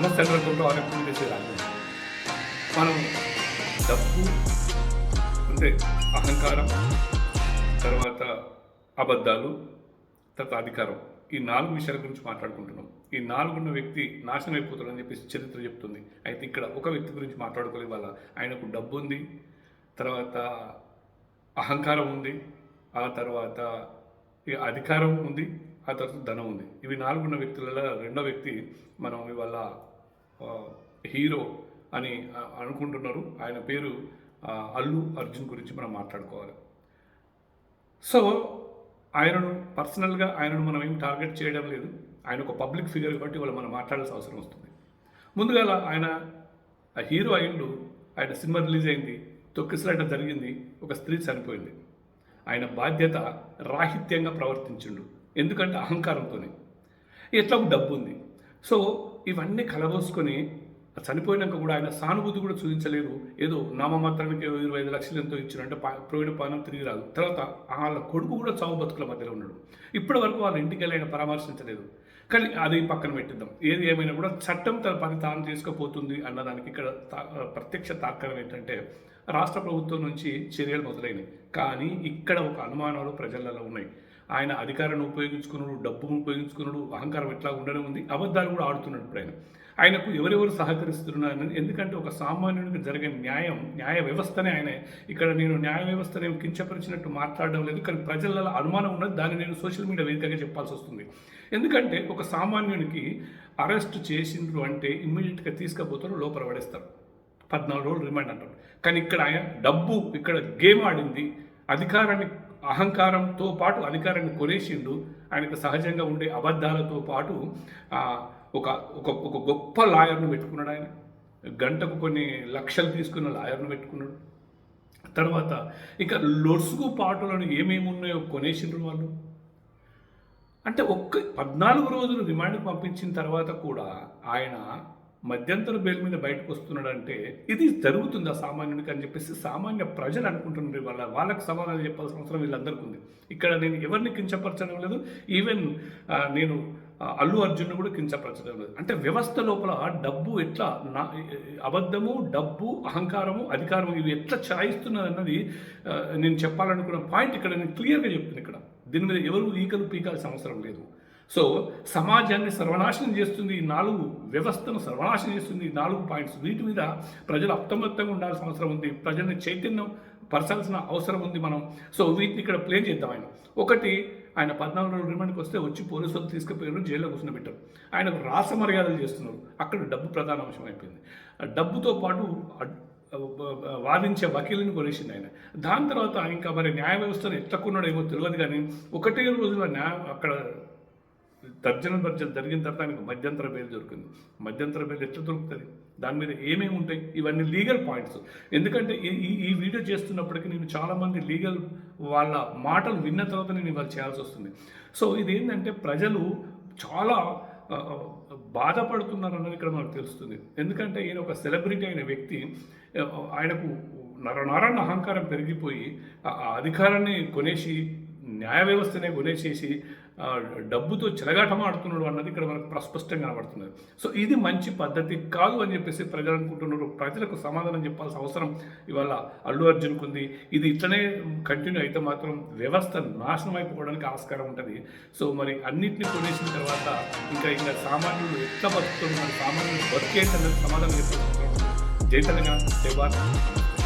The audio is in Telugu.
సమస్య ఎదుర్కొంటూ ఆరోగ్యం చేసే రాజ్యం మనం డబ్బు అంటే అహంకారం తర్వాత అబద్ధాలు తర్వాత అధికారం ఈ నాలుగు విషయాల గురించి మాట్లాడుకుంటున్నాం. ఈ నాలుగున్న వ్యక్తి నాశనం అయిపోతాడని చెప్పేసి చరిత్ర చెప్తుంది. అయితే ఇక్కడ ఒక వ్యక్తి గురించి మాట్లాడుకోలేదు వాళ్ళ ఆయనకు డబ్బు ఉంది తర్వాత అహంకారం ఉంది ఆ తర్వాత ఈ అధికారం ఉంది ఆ తర్వాత ధనం ఉంది. ఇవి నాలుగున్న వ్యక్తులలో రెండో వ్యక్తి మనం ఇవాళ హీరో అని అనుకుంటున్నారు. ఆయన పేరు అల్లు అర్జున్ గురించి మనం మాట్లాడుకోవాలి. సో ఆయనను పర్సనల్గా ఆయనను మనం ఏం టార్గెట్ చేయడం లేదు. ఆయన ఒక పబ్లిక్ ఫిగర్ కాబట్టి వాళ్ళు మనం మాట్లాడాల్సిన అవసరం వస్తుంది. ముందుగా ఆయన ఆ హీరో అయిండు ఆయన సినిమా రిలీజ్ అయింది తొక్కిసలాట జరిగింది ఒక స్త్రీ చనిపోయింది. ఆయన బాధ్యత రాహిత్యంగా ప్రవర్తించిండు. ఎందుకంటే అహంకారంతోనే. ఎట్లా డబ్బు ఉంది సో ఇవన్నీ కలబోసుకొని చనిపోయినాక కూడా ఆయన సానుభూతి కూడా చూపించలేదు. ఏదో నామమాత్రానికి ఇరవై ఐదు లక్షలు ఎంతో ఇచ్చారంటే ప్రోయిడ్ పానం తిరిగి రాదు. తర్వాత వాళ్ళ కొడుకు కూడా చావు బతుకుల మధ్యలో ఉన్నాడు. ఇప్పటి వరకు వాళ్ళ ఇంటికి వెళ్ళి ఆయన పరామర్శించలేదు. కానీ అది పక్కన పెట్టిద్దాం. ఏది ఏమైనా కూడా చట్టం తన పని తాను చేసుకుపోతుంది అన్నదానికి ఇక్కడ తా- ప్రత్యక్ష తార్కాణం ఏంటంటే రాష్ట్ర ప్రభుత్వం నుంచి చర్యలు మొదలైనవి. కానీ ఇక్కడ ఒక అనుమానాలు ప్రజలలో ఉన్నాయి. ఆయన అధికారాన్ని ఉపయోగించుకున్నాడు డబ్బును ఉపయోగించుకున్నాడు అహంకారం ఎట్లా ఉండడం ఉంది అబద్ధాలు కూడా ఆడుతున్నాడు ఇప్పుడు ఆయన. ఆయనకు ఎవరెవరు సహకరిస్తున్నారు ఎందుకంటే ఒక సామాన్యునికి జరిగే న్యాయం న్యాయ వ్యవస్థనే ఆయన ఇక్కడ నేను న్యాయ వ్యవస్థని కించపరిచినట్టు మాట్లాడడం లేదు. కానీ ప్రజలలో అనుమానం ఉన్నది దాన్ని నేను సోషల్ మీడియా వేదికగా చెప్పాల్సి వస్తుంది. ఎందుకంటే ఒక సామాన్యునికి అరెస్ట్ చేసిండ్రు అంటే ఇమ్మీడియట్గా తీసుకపోతారు లోపల పడేస్తారు. పద్నాలుగు రోజులు రిమాండ్ అంటారు కానీ ఇక్కడ ఆయన డబ్బు ఇక్కడ గేమ్ ఆడింది అధికారాన్ని అహంకారంతో పాటు అధికారాన్ని కొనేసిండు ఆయనకు సహజంగా ఉండే అబద్ధాలతో పాటు ఒక ఒక ఒక గొప్ప లాయర్ను పెట్టుకున్నాడు ఆయన. గంటకు కొన్ని లక్షలు తీసుకున్న లాయర్ను పెట్టుకున్నాడు. తర్వాత ఇక లొసుగు పాటలను ఏమేమి ఉన్నాయో కొనేసిండ్రు వాళ్ళు. అంటే ఒక్క పద్నాలుగు రోజులు రిమాండ్కి పంపించిన తర్వాత కూడా ఆయన మధ్యంతర బెయిల్ మీద బయటకు వస్తున్నాడంటే ఇది జరుగుతుందా సామాన్యుడికి అని చెప్పేసి సామాన్య ప్రజలు అనుకుంటున్నారు వాళ్ళ వాళ్ళకి సమాధానం చెప్పాల్సిన అవసరం వీళ్ళందరికీ ఉంది ఇక్కడ నేను ఎవరిని కించపరచడం లేదు. ఈవెన్ నేను అల్లు అర్జున్ కూడా కించపరచడం లేదు. అంటే వ్యవస్థ లోపల డబ్బు ఎట్లా నా అబద్ధము డబ్బు అహంకారము అధికారము ఇవి ఎట్లా చాయిస్తున్నది అన్నది నేను చెప్పాలనుకున్న పాయింట్ ఇక్కడ నేను క్లియర్గా చెప్తున్నాను ఇక్కడ. దీని మీద ఎవరు ఈకలు పీకాల్సిన అవసరం లేదు. సో సమాజాన్ని సర్వనాశనం చేస్తుంది ఈ నాలుగు వ్యవస్థను సర్వనాశనం చేస్తుంది ఈ నాలుగు పాయింట్స్. వీటి మీద ప్రజలు అప్రమత్తంగా ఉండాల్సిన అవసరం ఉంది. ప్రజల్ని చైతన్యం పరచాల్సిన అవసరం ఉంది మనం. సో వీటిని ఇక్కడ ప్లే చేద్దాం ఆయన. ఒకటి ఆయన పద్నాలుగు రోజులు రిమాండ్కి వస్తే వచ్చి పోలీసులు తీసుకుపోయారు జైల్లో కూర్చొని ఆయనకు రాస మర్యాదలు చేస్తున్నారు. అక్కడ డబ్బు ప్రధాన అంశం అయిపోయింది. డబ్బుతో పాటు వాదించే వకీలను కొనేసింది ఆయన. దాని తర్వాత ఇంకా మరి న్యాయ వ్యవస్థను ఎత్తకున్నాడో ఏమో తెలియదు కానీ ఒకటే రోజులో న్యాయ అక్కడ తర్జన భర్జన జరిగిన తర్వాత ఆయనకు మధ్యంతర బెయిల్ దొరికింది. మధ్యంతర బెయిల్ ఎట్లా దొరుకుతుంది? దాని మీద ఏమేమి ఉంటాయి? ఇవన్నీ లీగల్ పాయింట్స్ ఎందుకంటే ఈ ఈ- ఈ వీడియో చేస్తున్నప్పటికీ నేను చాలామంది లీగల్ వాళ్ళ మాటలు విన్న తర్వాత నేను ఇవాళ చేయాల్సి వస్తుంది. సో ఇది ఏంటంటే ప్రజలు చాలా బాధపడుతున్నారు అన్నది ఇక్కడ మనకు తెలుస్తుంది. ఎందుకంటే ఈయన ఒక సెలబ్రిటీ అయిన వ్యక్తి ఆయనకు నరనరన్న అహంకారం పెరిగిపోయి ఆ అధికారాన్ని కొనేసి న్యాయ వ్యవస్థనే కొనేసేసి డబ్బుతో చెలగాటమాడుతున్నాడు అన్నది ఇక్కడ మనకు ప్రస్పష్టంగా కనబడుతున్నది. సో ఇది మంచి పద్ధతి కాదు అని చెప్పేసి ప్రజలు అనుకుంటున్నారు. ప్రజలకు సమాధానం చెప్పాల్సిన అవసరం ఇవాళ అల్లు అర్జున్కు ఉంది. ఇది ఇట్లనే కంటిన్యూ అయితే మాత్రం వ్యవస్థ నాశనం అయిపోవడానికి ఆస్కారం ఉంటుంది. సో మరి అన్నింటిని కొనేసిన తర్వాత ఇంకా ఇంకా సామాన్యులు ఎట్లా బతుకుతున్నారు? సామాన్యులు బతికేంటి అన్నది సమాధానం చెప్పాల్సిన అవసరం. ఉంది జై తెలంగాణ జై భారత్.